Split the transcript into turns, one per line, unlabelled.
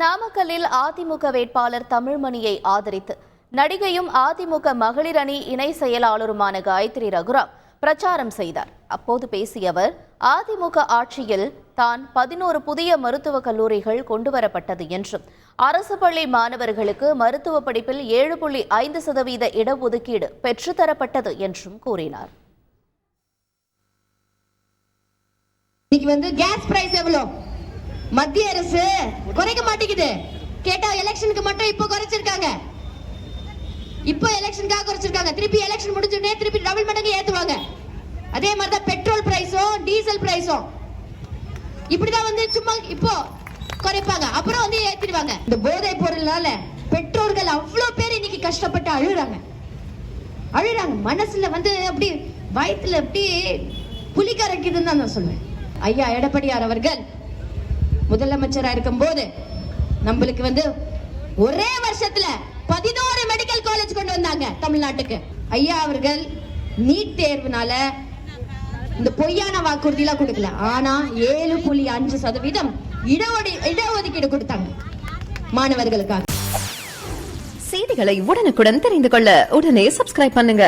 நாமக்கல்லில் அதிமுக வேட்பாளர் தமிழ்மணியை ஆதரித்து நடிகையும் அதிமுக மகளிர் அணி இணை செயலாளருமான காயத்ரி ரகுராம் பிரச்சாரம் செய்தார். அப்போது பேசிய அவர் அதிமுக ஆட்சியில் தான் பதினோரு புதிய மருத்துவக் கல்லூரிகள் கொண்டுவரப்பட்டது என்றும் அரசு பள்ளி மாணவர்களுக்கு மருத்துவ படிப்பில் ஏழு புள்ளி ஐந்து சதவீத இடஒதுக்கீடு பெற்றுத்தரப்பட்டது என்றும் கூறினார்.
இன்னைக்கு வந்து கேஸ் பிரைஸ் எவ்வளோ? மத்திய அரசு குறைக்க மாட்டேங்குது. கேட்டா எலெக்ஷனுக்கு மட்டும் இப்போ குறைச்சிருக்காங்க. இப்போ எலெக்ஷனுக்காக குறைச்சிருக்காங்க. திருப்பி எலெக்ஷன் முடிஞ்சோடனே திருப்பி டபுள் மடங்கு ஏத்துவாங்க. அதே மாதிரி தான் பெட்ரோல் பிரைஸும் டீசல் பிரைஸும் இப்படிதான் வந்து சும்மா இப்போ குறைப்பாங்க. அப்புறம் வந்து ஏத்திடுவாங்க. இந்த போதை பொருள்னால பெற்றோர்கள் அவ்வளோ பேர் இன்னைக்கு கஷ்டப்பட்டு அழுகுறாங்க. அழுகுறாங்க. மனசுல வந்து அப்படி வயிற்றுல அப்படி புலி கரைக்குதுன்னு தான் நான் சொல்லுவேன் ஐயா எடப்பாடியார் அவர்கள் முதலமைச்சரா இருக்கும்போது நம்மளுக்கு வந்து ஒரே வருஷத்துல பதினோரு மெடிக்கல் காலேஜ் கொண்டு வந்தாங்க தமிழ்நாட்டுக்கு. ஐயா அவர்கள் நீட் தேர்வுனால இந்த பொய்யான வாக்குறுதி எல்லாம் கொடுக்கல. ஆனா ஏழு புள்ளி அஞ்சு சதவீதம் இடஒடி இடஒதுக்கீடு கொடுத்தாங்க மாணவர்களுக்காக.
செய்திகளை உடனுக்குடன் தெரிந்து கொள்ள உடனே சப்ஸ்கிரைப் பண்ணுங்க.